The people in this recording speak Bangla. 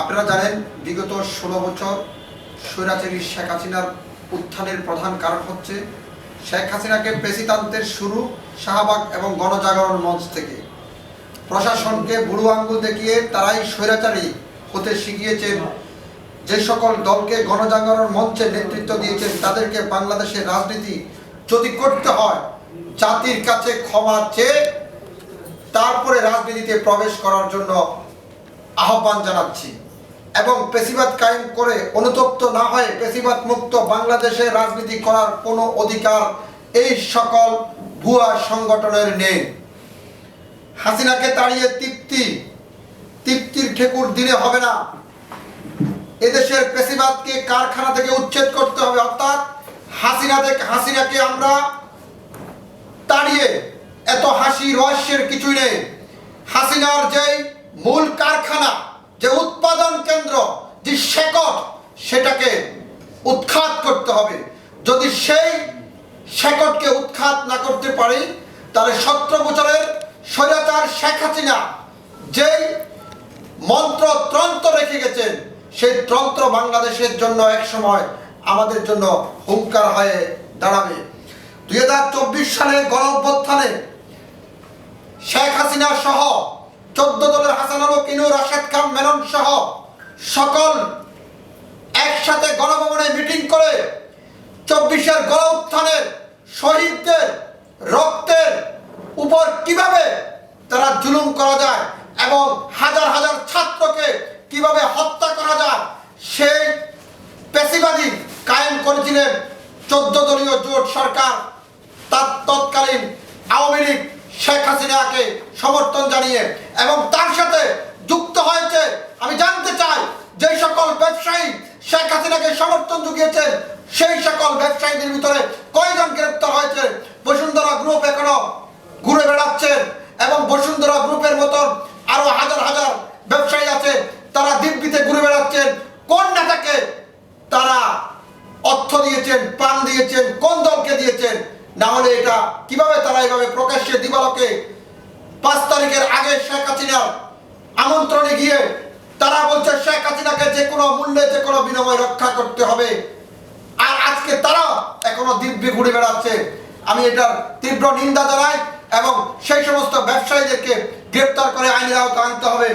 আপনারা জানেন, বিগত ষোলো বছর স্বৈরাচারী শেখ হাসিনার উত্থানের প্রধান কারণ হচ্ছে শেখ হাসিনাকে প্রেসিদান্তের শুরু, শাহবাগ এবং গণজাগরণ মঞ্চ থেকে। প্রশাসনকে বুড়ো আঙ্গুল দেখিয়ে তারাই স্বৈরাচারী হতে শিখিয়েছেন। যে সকল দলকে গণজাগরণ মঞ্চে নেতৃত্ব দিয়েছেন, তাদেরকে বাংলাদেশের রাজনীতি যদি করতে হয়, জাতির কাছে ক্ষমা চেয়ে তারপরে রাজনীতিতে প্রবেশ করার জন্য আহ্বান জানাচ্ছি। এবং পেশিবাদ কায়েম করে অনুতপ্ত না হয়ে পেশিবাদ মুক্ত বাংলাদেশে রাজনীতি করার কোনো অধিকার এই সকল ভুয়া সংগঠনের নেই। হাসিনাকে তাড়িয়ে তৃপ্তি, তৃপ্তির ঠেকুর দিলে হবে না। এদেশের পেশিবাদকে কারখানা থেকে উচ্ছেদ করতে হবে, অর্থাৎ হাসিনা থেকে হাসিনাকে আমরা তাড়িয়ে এত হাসি রহস্যের কিছুই নেই। হাসিনার যেই মূল কারখানা যে উৎপাদন কেন্দ্র, যে শেকট সেটাকে উৎখাত করতে হবে। যদি সেই শেকটকে উৎখাত না করতে পারি, তাহলে সতেরো বছরের স্বৈরাচার শেখ হাসিনা যেই মন্ত্র ত্রন্ত্র রেখে গেছেন, সেই ত্রন্ত্র বাংলাদেশের জন্য এক সময় আমাদের জন্য হুঙ্কার হয়ে দাঁড়াবে। দুই হাজার চব্বিশ সালে গণ অভ্যুত্থানে শেখ হাসিনা সহ চোদ্দ দলের হাসান আলো কিনু, রাশেদ খান, মেনন সহ সকল একসাথে গণভবনে মিটিং করে চব্বিশের গণ উত্থানের শহীদদের রক্তের উপর কীভাবে তারা জুলুম করা যায় এবং হাজার হাজার ছাত্রকে কীভাবে হত্যা করা যায়, সেই পেশিবাদী কায়েম করেছিলেন চোদ্দ দলীয় জোট সরকার। তার তৎকালীন আওয়ামী লীগ শেখ হাসিনাকে সমর্থন জানিয়ে এবং তার সাথে যুক্ত হয়েছে, আমি জানতে চাই যে সকল ব্যবসায়ী শেখ হাসিনাকে সমর্থন জুগিয়েছেন সেই সকল ব্যবসায়ীদের ভিতরে কয়জন গ্রেপ্তার হয়েছে? বসুন্ধরা গ্রুপ এখনও ঘুরে বেড়াচ্ছেন এবং বসুন্ধরা গ্রুপের মতন আরও হাজার হাজার ব্যবসায়ী আছে, তারা দিব্যিতে ঘুরে বেড়াচ্ছেন। কোন নেতাকে তারা অর্থ দিয়েছেন, পান দিয়েছেন, কোন দলকে দিয়েছেন? না হলে এটা কীভাবে তারা এভাবে প্রকাশ্যে দিবালকে পাঁচ তারিখের আগে শেখ হাসিনার আমন্ত্রণে গিয়ে তারা বলছে, শেখ হাসিনাকে যে কোনো মূল্যে, যে কোনো বিনিময় রক্ষা করতে হবে। আর আজকে তারা এখনও দিব্যি ঘুরে বেড়াচ্ছে। আমি এটার তীব্র নিন্দা জানাই এবং সেই সমস্ত ব্যবসায়ীদেরকে গ্রেপ্তার করে আইনের আওতা আনতে হবে।